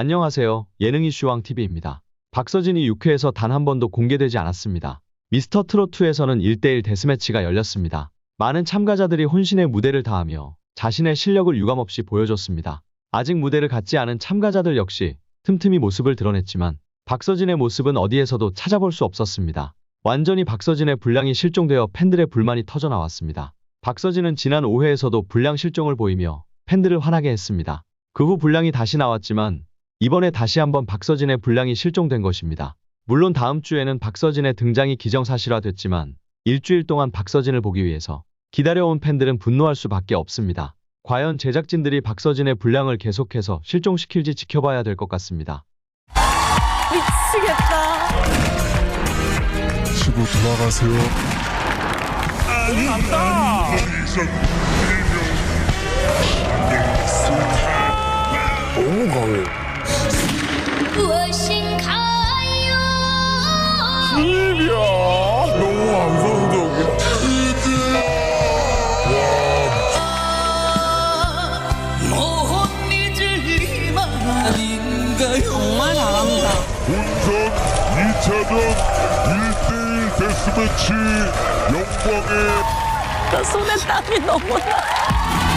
안녕하세요. 예능 이슈왕 TV입니다. 박서진이 6회에서 단 한 번도 공개되지 않았습니다. 미스터 트롯2에서는 1대1 데스매치가 열렸습니다. 많은 참가자들이 혼신의 무대를 다하며 자신의 실력을 유감없이 보여줬습니다. 아직 무대를 갖지 않은 참가자들 역시 틈틈이 모습을 드러냈지만 박서진의 모습은 어디에서도 찾아볼 수 없었습니다. 완전히 박서진의 분량이 실종되어 팬들의 불만이 터져 나왔습니다. 박서진은 지난 5회에서도 분량 실종을 보이며 팬들을 화나게 했습니다. 그후 분량이 다시 나왔지만 이번에 다시 한번 박서진의 분량이 실종된 것입니다. 물론 다음 주에는 박서진의 등장이 기정사실화됐지만 일주일 동안 박서진을 보기 위해서 기다려온 팬들은 분노할 수밖에 없습니다. 과연 제작진들이 박서진의 분량을 계속해서 실종시킬지 지켜봐야 될 것 같습니다. 미치겠다. 치고 돌아가세요. 너무 무엇인가요? 집이야. 너무 감성적이야. 운전 2차전 1대1 데스매치 영광의 그 손에 땀이 너무 나.